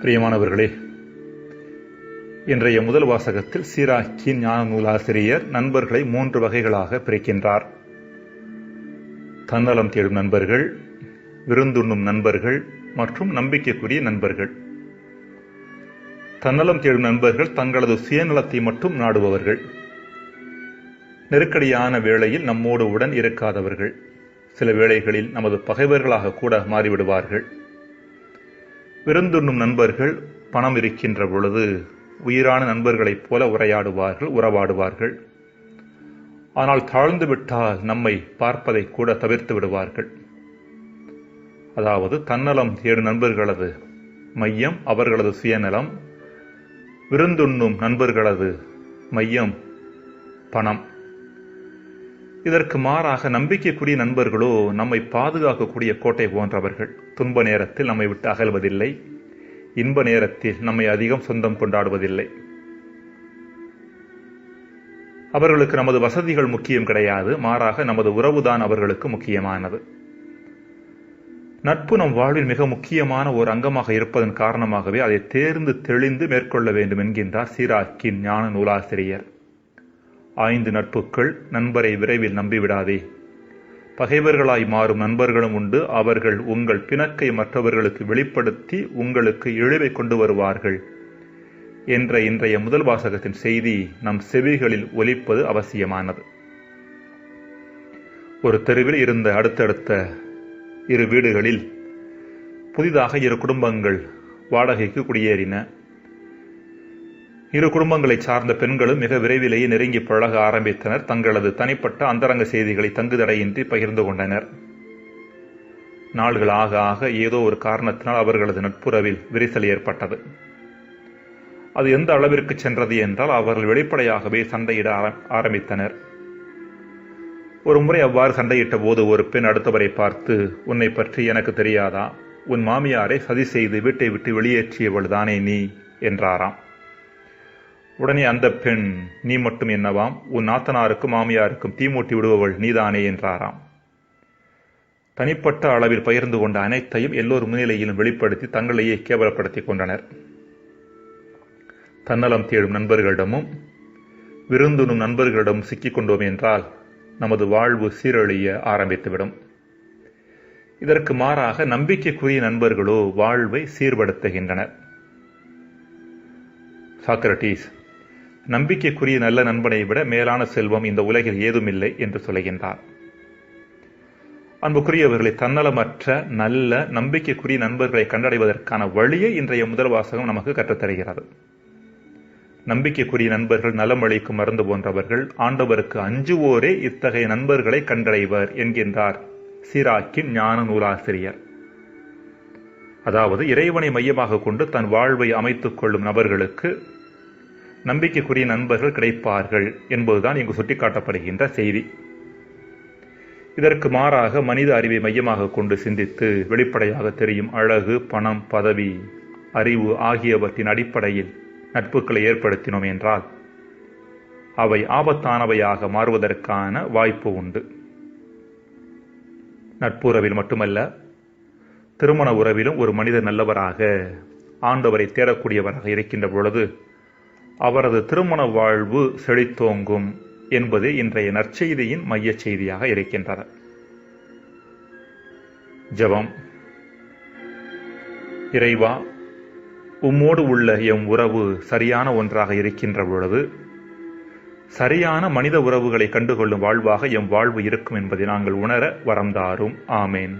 பிரியமானவர்களே இன்றைய முதல் வாசகத்தில் சீராக்கின் ஞான நூலாசிரியர் நண்பர்களை மூன்று வகைகளாக பிரிக்கின்றார். தன்னலம் தேடும் நண்பர்கள் விருந்துண்ணும் நண்பர்கள் மற்றும் நம்பிக்கைக்குரிய நண்பர்கள். தன்னலம் தேடும் நண்பர்கள் தங்களது சுயநலத்தை மட்டும் நாடுபவர்கள். நெருக்கடியான வேளையில் நம்மோடு உடன் இருக்காதவர்கள். சில வேளைகளில் நமது பகைவர்களாக கூட மாறிவிடுவார்கள். விருந்துண்ணும் நண்பர்கள் பணம் இருக்கின்ற பொழுது உயிரான நண்பர்களைப் போல உரையாடுவார்கள் உறவாடுவார்கள். ஆனால் தாழ்ந்து விட்டால் நம்மை பார்ப்பதை கூட தவிர்த்து விடுவார்கள். அதாவது தன்னலம் தேடும் நண்பர்களது மையம் அவர்களது சுயநலம். விருந்துண்ணும் நண்பர்களது மையம் பணம். இதற்கு மாறாக நம்பிக்கைக்குரிய நண்பர்களோ நம்மை பாதுகாக்கக்கூடிய கோட்டை போன்றவர்கள். துன்ப நேரத்தில் நம்மை விட்டு அகல்வதில்லை. இன்ப நேரத்தில் நம்மை அதிகம் சொந்தம் கொண்டாடுவதில்லை. அவர்களுக்கு நமது வசதிகள் முக்கியம் கிடையாது. மாறாக நமது உறவுதான் அவர்களுக்கு முக்கியமானது. நட்பு நம் வாழ்வில் மிக முக்கியமான ஒரு அங்கமாக இருப்பதன் காரணமாகவே அதை தேர்ந்து தெளிந்து மேற்கொள்ள வேண்டும் என்கின்றார் சீராக்கின் ஞான நூலாசிரியர். ஐந்து நட்புக்கள் நண்பரை விரைவில் நம்பிவிடாதே. பகைவர்களாய் மாறும் நண்பர்களும் உண்டு. அவர்கள் உங்கள் பிணக்கை மற்றவர்களுக்கு வெளிப்படுத்தி உங்களுக்கு இழிவை கொண்டு வருவார்கள். என்ற இன்றைய முதல் வாசகத்தின் செய்தி நம் செவிகளில் ஒலிப்பது அவசியமானது. ஒரு தெருவில் இருந்த அடுத்தடுத்த இரு வீடுகளில் புதிதாக இரு குடும்பங்கள் வாடகைக்கு குடியேறின. இரு குடும்பங்களை சார்ந்த பெண்களும் மிக விரைவிலேயே நெருங்கி பழக ஆரம்பித்தனர். தங்களது தனிப்பட்ட அந்தரங்க செய்திகளை தங்குதடையின்றி பகிர்ந்து கொண்டனர். நாள்கள் ஆக ஆக ஏதோ ஒரு காரணத்தினால் அவர்களது நட்புறவில் விரிசல் ஏற்பட்டது. அது எந்த அளவிற்கு சென்றது என்றால் அவர்கள் வெளிப்படையாகவே சண்டையிட ஆரம்பித்தனர். ஒரு முறை அவ்வாறு சண்டையிட்ட போது ஒரு பெண் அடுத்தவரை பார்த்து உன்னை பற்றி எனக்கு தெரியாதா? உன் மாமியாரை சதி செய்து வீட்டை விட்டு வெளியேற்றியவள் தானே நீ? என்றாராம். உடனே அந்த பெண் நீ மட்டும் என்னவாம்? உன் நாத்தனாருக்கும் மாமியாருக்கும் தீமூட்டி விடுபவள் நீதானே? என்றாராம். தனிப்பட்ட அளவில் பகிர்ந்து கொண்ட அனைத்தையும் எல்லோர் முன்னிலையிலும் வெளிப்படுத்தி தங்களையே கேவலப்படுத்திக் கொண்டனர். தன்னலம் தேடும் நண்பர்களிடமும் விருந்துணும் நண்பர்களிடமும் சிக்கிக் கொண்டோம் என்றால் நமது வாழ்வு சீரழிய ஆரம்பித்துவிடும். இதற்கு மாறாக நம்பிக்கைக்குரிய நண்பர்களோ வாழ்வை சீர்படுத்துகின்றனர். சாக்ரட்டீஸ் நம்பிக்கைக்குரிய நல்ல நண்பனை விட மேலான செல்வம் இந்த உலகில் ஏதுமில்லை என்று சொல்கின்றார். அன்புக்குரியவர்களை தன்னலமற்ற நல்ல நம்பிக்கைக்குரிய நண்பர்களை கண்டடைவதற்கான வழியை இன்றைய முதல் வாசகம் நமக்கு கற்றுத்தருகிறது. நம்பிக்கைக்குரிய நண்பர்கள் நலம் அளிக்கும் மருந்து போன்றவர்கள் ஆண்டவருக்கு அஞ்சுவோரே இத்தகைய நண்பர்களை கண்டடைவர் என்கின்றார் சிராக்கின் ஞான நூலாசிரியர். அதாவது இறைவனை மையமாக கொண்டு தன் வாழ்வை அமைத்துக் கொள்ளும் நபர்களுக்கு நம்பிக்கைக்குரிய நண்பர்கள் கிடைப்பார்கள் என்பதுதான் இங்கு சுட்டிக்காட்டப்படுகின்ற செய்தி. இதற்கு மாறாக மனித அறிவை மையமாக கொண்டு சிந்தித்து வெளிப்படையாக தெரியும் அழகு பணம் பதவி அறிவு ஆகியவற்றின் அடிப்படையில் நட்புகளை ஏற்படுத்தினோம் என்றால் அவை ஆபத்தானவையாக மாறுவதற்கான வாய்ப்பு உண்டு. நட்புறவில் மட்டுமல்ல திருமண உறவிலும் ஒரு மனிதர் நல்லவராக ஆண்டவரை தேடக்கூடியவராக இருக்கின்ற பொழுது அவரது திருமண வாழ்வு செழித்தோங்கும் என்பது இன்றைய நற்செய்தியின் மைய செய்தியாக இருக்கின்றது. ஜபம். இறைவா உம்மோடு உள்ள எம் உறவு சரியான ஒன்றாக இருக்கின்ற பொழுது சரியான மனித உறவுகளை கண்டுகொள்ளும் வாழ்வாக எம் வாழ்வு இருக்கும் என்பதை நாங்கள் உணர வரந்தாரும் ஆமேன்.